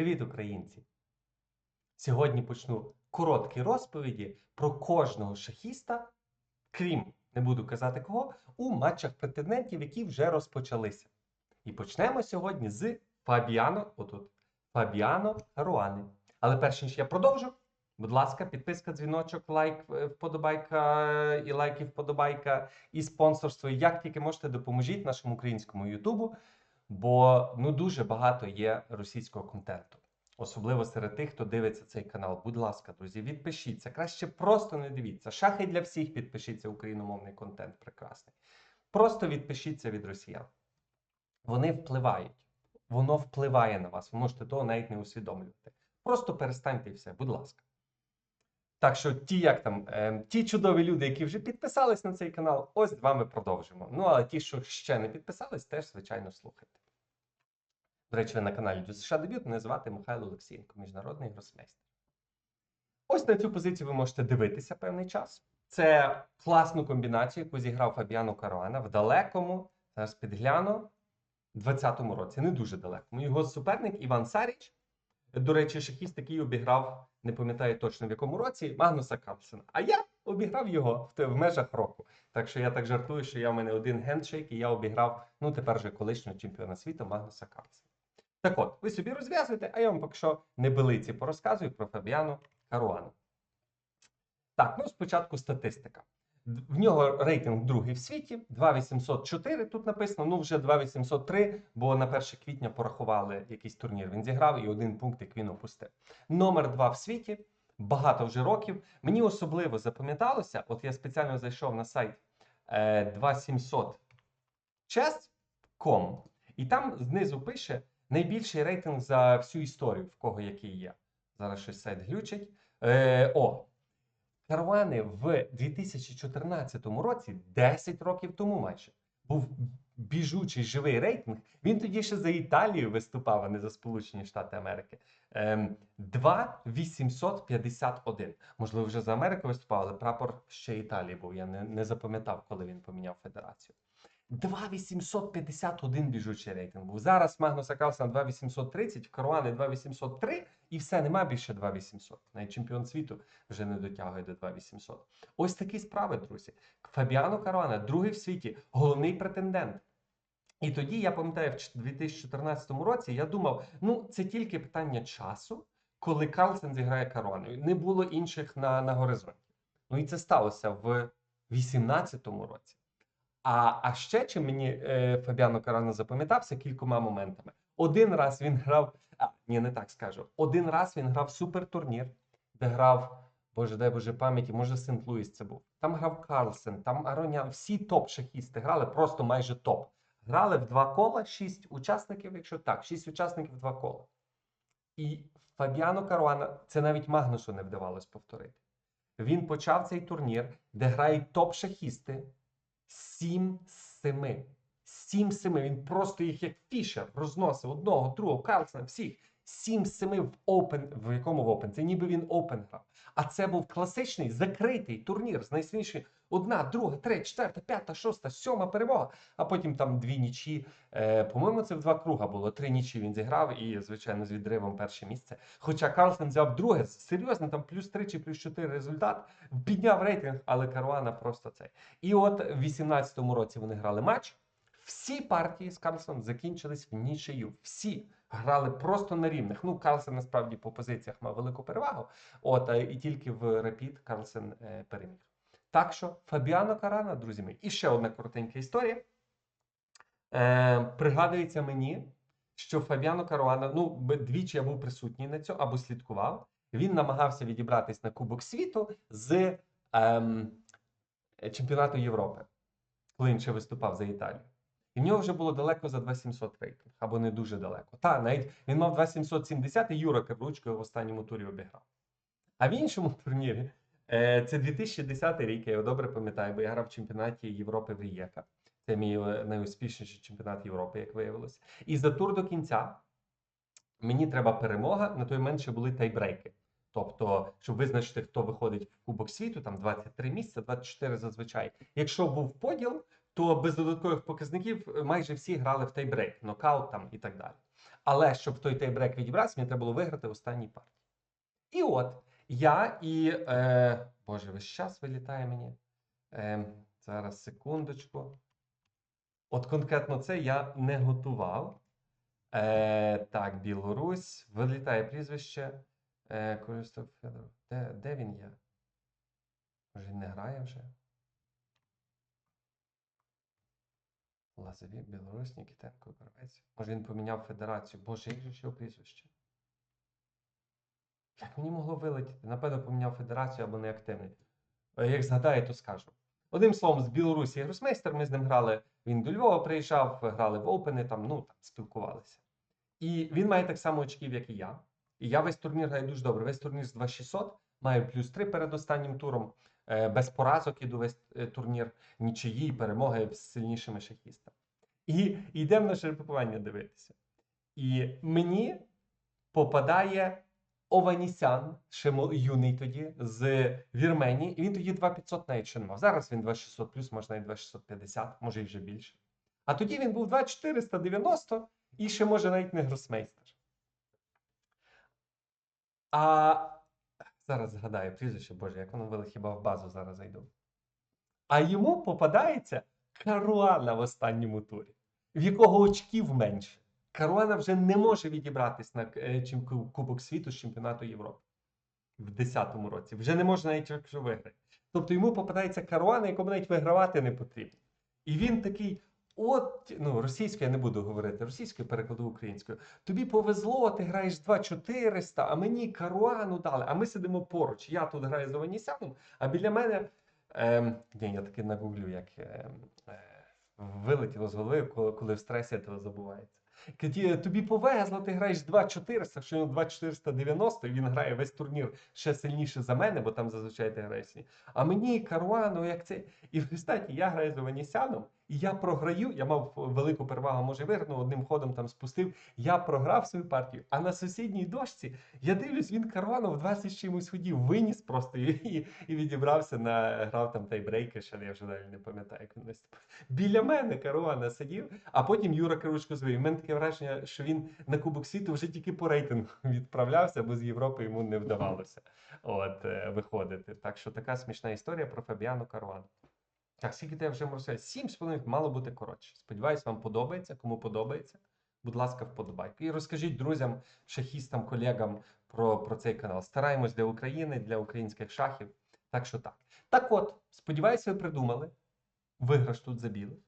Привіт, українці! Сьогодні почну короткі розповіді про кожного шахіста, крім не буду казати кого, у матчах претендентів, які вже розпочалися. І почнемо сьогодні з Фабіано, отут, Фабіано Руани. Але перш ніж я продовжу, будь ласка, підписка, дзвіночок, лайк, е, вподобайка е, і лайк, і вподобайка, і спонсорство. Як тільки можете, допоможіть нашому українському Ютубу, бо ну дуже багато є російського контенту. Особливо серед тих, хто дивиться цей канал. Будь ласка, друзі, відпишіться. Краще просто не дивіться. Шахи для всіх підпишіться, україномовний контент прекрасний. Просто відпишіться від росіян. Вони впливають. Воно впливає на вас. Ви можете того навіть не усвідомлювати. Просто перестаньте і все, будь ласка. Так що ті, як там, е, ті чудові люди, які вже підписались на цей канал, ось з вами продовжимо. Ну, а ті, що ще не підписались, теж, звичайно, слухайте. До речі, ви на каналі Дю США Дебют мене звати Михайло Олексієнко, міжнародний гросмейстер. Ось на цю позицію ви можете дивитися певний час. Це класну комбінацію, яку зіграв Фабіано Каруана в далекому, зараз підгляну, 20-му році, не дуже далекому. Його суперник Іван Саріч, до речі, шахіст, який обіграв, не пам'ятаю точно в якому році, Магнуса Карлсена. А я обіграв його в, в межах року. Так що я так жартую, що я в мене один гендшейк, і я обіграв, ну тепер вже колишнього чемпіона світу Магнуса Карлсена. Так от, ви собі розв'язуєте, а я вам поки що небелиці порозказую про Фабіану Каруану. Так, ну спочатку статистика. В нього рейтинг другий в світі, 2804 тут написано, ну вже 2803, бо на 1 квітня порахували якийсь турнір. Він зіграв і один пункт, як він опустив. Номер 2 в світі, багато вже років. Мені особливо запам'яталося, от я спеціально зайшов на сайт е, 2700 chess.com, і там знизу пише найбільший рейтинг за всю історію, в кого який є. Зараз щось сайт глючить. Е, о, Карвани в 2014 році, 10 років тому майже, був біжучий живий рейтинг. Він тоді ще за Італію виступав, а не за Сполучені Штати Америки. Ем, 2,851. Можливо, вже за Америку виступав, але прапор ще Італії був. Я не, не запам'ятав, коли він поміняв федерацію. 2,851 біжучий рейтинг був. Зараз Магнуса Карлсена 2,830, в Каруани 2,803 і все, нема більше 2,800. Навіть чемпіон світу вже не дотягує до 2,800. Ось такі справи, друзі. Фабіано Каруана, другий в світі, головний претендент. І тоді я пам'ятаю, в 2014 році я думав, ну це тільки питання часу, коли Карлсен зіграє Каруаною. Не було інших на, на горизонті. Ну і це сталося в 2018 році. А, а ще чим мені е, Фабіано Карано запам'ятався кількома моментами. Один раз він грав, а ні, не так скажу. Один раз він грав супертурнір, де грав, Боже, дай Боже пам'яті, може Сент-Луїс це був. Там грав Карлсен, там Аронян, всі топ-шахісти грали, просто майже топ. Грали в два кола, шість учасників, якщо так, шість учасників два кола. І Фабіано Каруана, це навіть Магнусу не вдавалось повторити. Він почав цей турнір, де грають топ-шахісти. 7 з 7. 7 з 7. Він просто їх як фішер розносив одного, другого, Карлсона, всіх. 7 з 7 в Open, в якому в Open? Це ніби він Open грав. А це був класичний закритий турнір з найсильнішої одна, друга, третя, четверта, п'ята, шоста, сьома перемога. А потім там дві нічі. Е, по-моєму, це в два круга було. Три нічі він зіграв і, звичайно, з відривом перше місце. Хоча Карлсон взяв друге, серйозно, там плюс 3 чи плюс 4 результат, підняв рейтинг, але Каруана просто цей. І от в 18-му році вони грали матч. Всі партії з Карлсоном закінчились в нічию. Всі грали просто на рівних. Ну, Карлсен насправді по позиціях мав велику перевагу. От і тільки в репіт Карлсен е, переміг. Так що Фабіано Карана, друзі мої, і ще одна коротенька історія. Е, пригадується мені, що Фабіано Каруана, ну, двічі я був присутній на цьому або слідкував. Він намагався відібратись на Кубок світу з ем, чемпіонату Європи, коли він ще виступав за Італію. І в нього вже було далеко за 2700 рейтинг, або не дуже далеко. Та, навіть він мав 2770, і Юра Каблучко в останньому турі обіграв. А в іншому турнірі е, це 2010 рік, я його добре пам'ятаю, бо я грав в чемпіонаті Європи в Рієка. Це мій е, найуспішніший чемпіонат Європи, як виявилося. І за тур до кінця мені треба перемога. На той момент ще були тайбрейки. Тобто, щоб визначити, хто виходить в Кубок світу, там 23 місця, 24 зазвичай. Якщо був поділ, то без додаткових показників е, майже всі грали в тайбрейк, нокаут там і так далі. Але щоб той тайбрек відібратися, мені треба було виграти останній партії. І от я і. Е, Боже, весь час вилітає мені. Е, зараз секундочку. От конкретно це я не готував. Е, так, Білорусь. Вилітає прізвище. Е, Користов Федоров. Де, де він є? Може, він не грає вже? Лазові, Білорусь, Нікітенко, Кравець. Може він поміняв федерацію. Боже, як же його прізвище? Як мені могло вилетіти? Напевно, поміняв федерацію або неактивний. Е, Як згадаю, то скажу. Одним словом, з Білорусі гросмейстер, ми з ним грали. Він до Львова приїжджав, грали в Опени, там, ну, там, спілкувалися. І він має так само очків, як і я. І я весь турнір граю дуже добре. Весь турнір з 2600, маю плюс 3 перед останнім туром. Е, Без поразок іду весь е, турнір, нічиї, перемоги з сильнішими шахістами. І йдемо на жеребкування дивитися. І мені попадає Ованісян, ще юний тоді, з Вірменії, і він тоді 2500 навіть ще не мав. Зараз він 2600 плюс, може навіть 2650, може і вже більше. А тоді він був 2490 і ще може навіть не гросмейстер. А зараз згадаю прізвище, Боже, як воно вели, хіба в базу зараз зайду. А йому попадається Каруана в останньому турі, в якого очків менше. Каруана вже не може відібратись на е, Кубок світу з чемпіонату Європи в 10-му році. Вже не може навіть якщо виграти. Тобто йому попадається Каруана, якому навіть вигравати не потрібно. І він такий. От, ну, російською я не буду говорити, російською перекладу українською. Тобі повезло, ти граєш 2400, а мені Каруану дали. А ми сидимо поруч. Я тут граю з Ованісяном, а біля мене. Ем, ні, я таки нагуглю, як ем, е, вилетіло з голови, коли, коли в стресі тебе забувається. Тоді, тобі повезло, ти граєш 2400, що він 2490, він грає весь турнір ще сильніше за мене, бо там зазвичай ти граєш. А мені Каруану, як це. І в результаті я граю з Ованісяном, і я програю. Я мав велику перевагу, може виграти, одним ходом там спустив. Я програв свою партію. А на сусідній дошці я дивлюсь, він Каруану в 20 чимось ходів, виніс просто і, і, відібрався на грав там тайбрейки, ще я вже далі не пам'ятаю, як він. Біля мене Каруана сидів, а потім Юра Кривушко звів. У мене таке враження, що він на Кубок світу вже тільки по рейтингу відправлявся, бо з Європи йому не вдавалося от, е, виходити. Так що така смішна історія про Фабіану Каруану. Так, скільки ти вже можу сказати? Сім з половиною мало бути коротше. Сподіваюсь, вам подобається. Кому подобається, будь ласка, вподобайку. І розкажіть друзям, шахістам, колегам про, про цей канал. Стараємось для України, для українських шахів. Так що так. Так от, сподіваюся, ви придумали. Виграш тут за білих.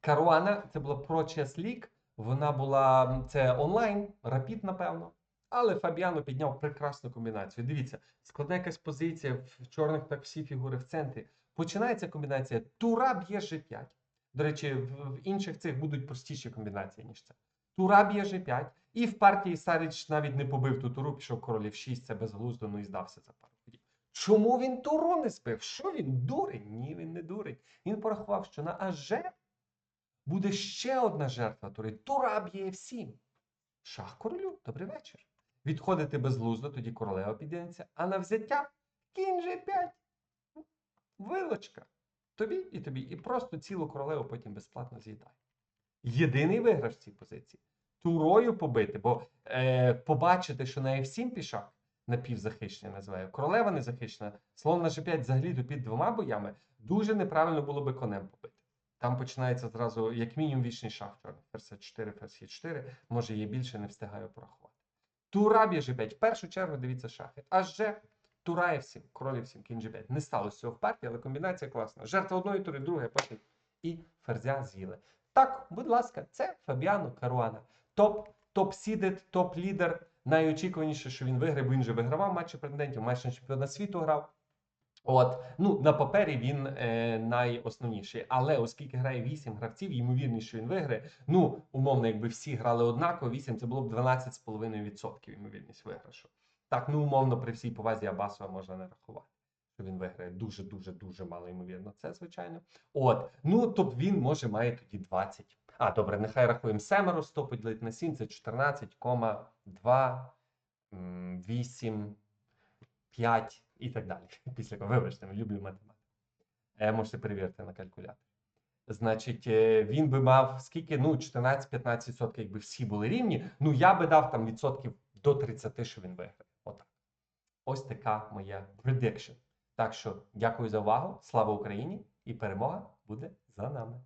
Каруана це була Pro League. Вона була це онлайн, рапід, напевно. Але Фабіано підняв прекрасну комбінацію. Дивіться, складна якась позиція в чорних, так всі фігури в центрі. Починається комбінація Тура б'є G5. До речі, в, інших цих будуть простіші комбінації, ніж це. Тура б'є G5. І в партії Саріч навіть не побив ту туру, пішов королів 6, це безглуздо, ну і здався за пару ходів. Чому він туру не збив? Що він дурень? Ні, він не дурень. Він порахував, що на АЖ буде ще одна жертва тури. Тура б'є F7. Шах королю, добрий вечір. Відходити безглуздо, тоді королева підійдеться, а на взяття кінь G5. Вилочка. Тобі і тобі. І просто цілу королеву потім безплатно з'їдай. Єдиний виграш в цій позиції. Турою побити, бо е, побачити, що на F7 пішак напівзахищений називаю, королева не захищена, слон на G5 взагалі то під двома боями, дуже неправильно було би конем побити. Там починається зразу, як мінімум, вічний шах чорний. Ферзь 4, ферзь 4, може є більше, не встигаю порахувати. Тура б'є G5. В першу чергу дивіться шахи. Аж же Тура F7, король F7, кінь G5. Не сталося цього в партії, але комбінація класна. Жертва одної тури, друге, потім і ферзя з'їли. Так, будь ласка, це Фабіано Каруана. Топ, топ-сідет, топ-лідер. Найочікуваніше, що він виграє, бо він же вигравав матчі претендентів, майже на чемпіонат світу грав. От, ну на папері він е, найосновніший. Але оскільки грає 8 гравців, ймовірність, що він виграє. Ну, умовно, якби всі грали однаково, 8 це було б 12,5% ймовірність виграшу. Так, ну умовно, при всій повазі Абасова можна не рахувати. Що він виграє дуже, дуже, мало ймовірно. Це звичайно. От, ну тобто він може має тоді 20. А, добре, нехай рахуємо семеро, 100 поділити на 7, це 14,2, 8, 5 і так далі. Після вибачте, люблю математику. Е, можете перевірити на калькуляторі. Значить, е, він би мав скільки? Ну, 14-15%, якби всі були рівні. Ну, я би дав там відсотків до 30, що він виграє. Ось така моя prediction. Так що дякую за увагу. Слава Україні! І перемога буде за нами.